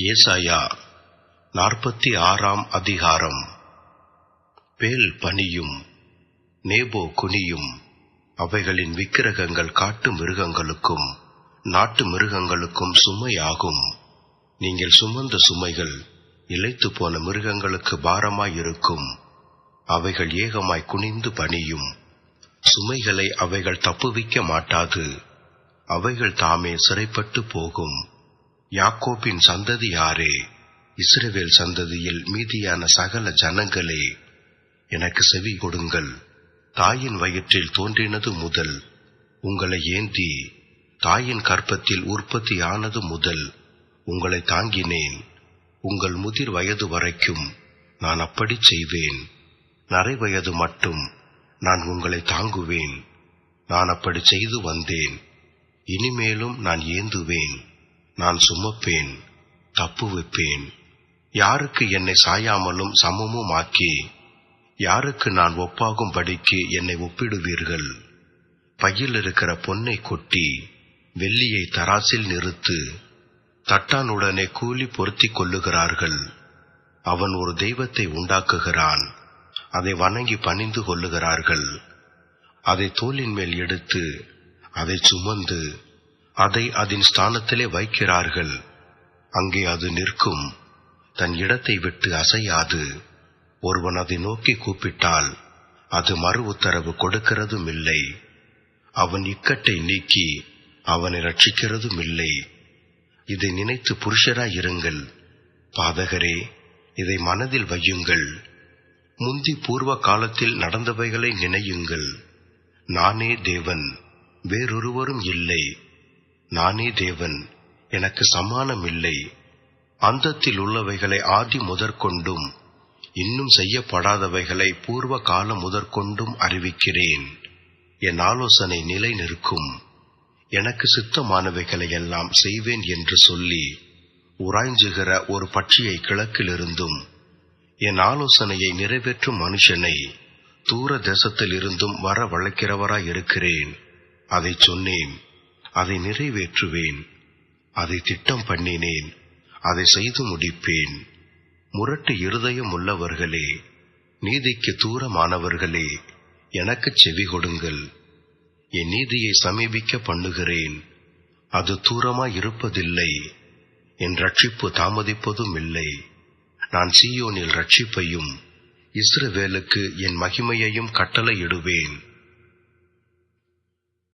ஏசாயா நாற்பத்தி ஆறாம் அதிகாரம். பேல் பனியும் நேபோ குனியும் அவைகளின் விக்கிரகங்கள் காட்டு மிருகங்களுக்கும் நாட்டு மிருகங்களுக்கும் சுமையாகும். நீங்கள் சுமந்த சுமைகள் இழைத்து போன மிருகங்களுக்கு பாரமாயிருக்கும். அவைகள் ஏகமாய் குனிந்து பணியும் சுமைகளை அவைகள் தப்புவிக்க மாட்டாது. அவைகள் தாமே சிறைப்பட்டு போகும். யாக்கோபின் சந்ததியாரே இஸ்ரவேல் சந்ததியில் மீதியான சகல ஜனங்களே எனக்கு செவி கொடுங்கள். தாயின் வயிற்றில் தோன்றினது முதல் உங்களை ஏந்தி தாயின் கற்பத்தில் உற்பத்தியானது முதல் உங்களை தாங்கினேன். உங்கள் முதிர் வயது வரைக்கும் நான் அப்படி செய்வேன். நரை வயது மட்டும் நான் உங்களை தாங்குவேன். நான் அப்படி செய்து வந்தேன். இனிமேலும் நான் ஏந்துவேன். நான் சுமப்பேன் தப்புவிப்பேன் யாருக்கு என்னை சாயாமலும் சமமும் ஆக்கி யாருக்கு நான் ஒப்பாகும்படிக்கு என்னை ஒப்பிடுவீர்கள்? பையில் இருக்கிற பொன்னை கொட்டி வெள்ளியை தராசில் நிறுத்து தட்டானுடனே கூலி பொருத்திக் கொள்ளுகிறார்கள். அவன் ஒரு தெய்வத்தை உண்டாக்குகிறான் அதை வணங்கி பணிந்து கொள்ளுகிறார்கள். அதை தோளின் மேல் எடுத்து அதை சுமந்து அதை அதன் ஸ்தானத்திலே வைக்கிறார்கள். அங்கே அது நிற்கும். தன் இடத்தை விட்டு அசையாது. ஒருவன் அதை நோக்கி கூப்பிட்டால் அது மறு உத்தரவு கொடுக்கிறதும் இல்லை அவன் இக்கட்டை நீக்கி அவனை ரட்சிக்கிறதும் இல்லை இதை நினைத்து புருஷராய் இருங்கள். பாதகரே இதை மனதில் வையுங்கள். முந்தி பூர்வ காலத்தில் நடந்தவைகளை நினையுங்கள். நானே தேவன் வேறொருவரும் இல்லை. நானே தேவன் எனக்கு சமானம் இல்லை அந்தத்தில் உள்ளவைகளை ஆதி முதற்கொண்டும் இன்னும் செய்யப்படாதவைகளை பூர்வ காலம் முதற்கொண்டும் அறிவிக்கிறேன். என் ஆலோசனை நிலை நிற்கும் எனக்கு சித்தமானவைகளை எல்லாம் செய்வேன் என்று சொல்லி உராய்ஞ்சுகிற ஒரு பட்சியை கிழக்கிலிருந்தும் என் ஆலோசனையை நிறைவேற்றும் மனுஷனை தூர தேசத்திலிருந்தும் வர வளைக்கிறவராய் இருக்கிறேன் அதை சொன்னேன். அதை நிறைவேற்றுவேன். அதை திட்டம் பண்ணினேன். அதை செய்து முடிப்பேன். முரட்டு இருதயம் உள்ளவர்களே நீதிக்கு தூரமானவர்களே எனக்குச் செவி கொடுங்கள். என் நீதியை சமீபிக்க பண்ணுகிறேன். அது தூரமாய் இருப்பதில்லை. என் ரட்சிப்பு தாமதிப்பதும் இல்லை. நான் சீயோனில் ரட்சிப்பையும் இஸ்ரவேலுக்கு என் மகிமையையும் கட்டளையிடுவேன்.